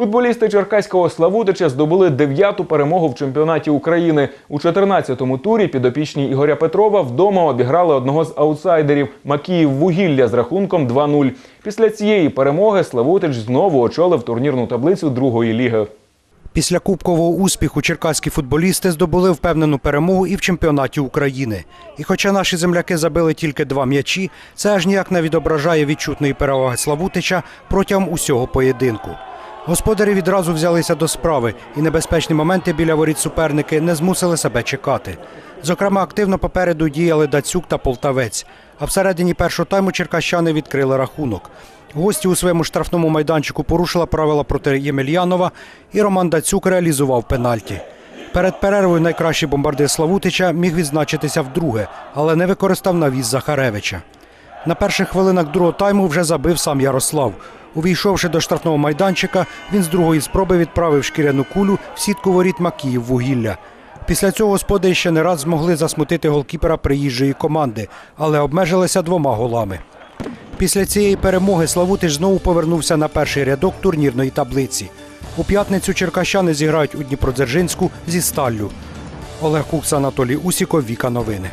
Футболісти Черкаського Славутича здобули дев'яту перемогу в чемпіонаті України. У 14-му турі підопічні Ігоря Петрова вдома обіграли одного з аутсайдерів Макіїв Вугілля з рахунком 2-0. Після цієї перемоги Славутич знову очолив турнірну таблицю другої ліги. Після кубкового успіху черкаські футболісти здобули впевнену перемогу і в чемпіонаті України. І хоча наші земляки забили тільки два м'ячі, це аж ніяк не відображає відчутної переваги Славутича протягом усього поєдинку. Господарі відразу взялися до справи, і небезпечні моменти біля воріт суперники не змусили себе чекати. Зокрема, активно попереду діяли Дацюк та Полтавець. А всередині першого тайму черкащани відкрили рахунок. Гості у своєму штрафному майданчику порушила правила проти Ємельянова, і Роман Дацюк реалізував пенальті. Перед перервою найкращий бомбардир Славутича міг відзначитися вдруге, але не використав навіс Захаревича. На перших хвилинах другого тайму вже забив сам Ярослав. Увійшовши до штрафного майданчика, він з другої спроби відправив шкіряну кулю в сітку воріт Макіїв вугілля. Після цього господарі ще не раз змогли засмутити голкіпера приїжджої команди, але обмежилися двома голами. Після цієї перемоги Славутич знову повернувся на перший рядок турнірної таблиці. У п'ятницю черкащани зіграють у Дніпродзержинську зі Сталлю. Олег Кукс, Анатолій Усіков, Віка Новини.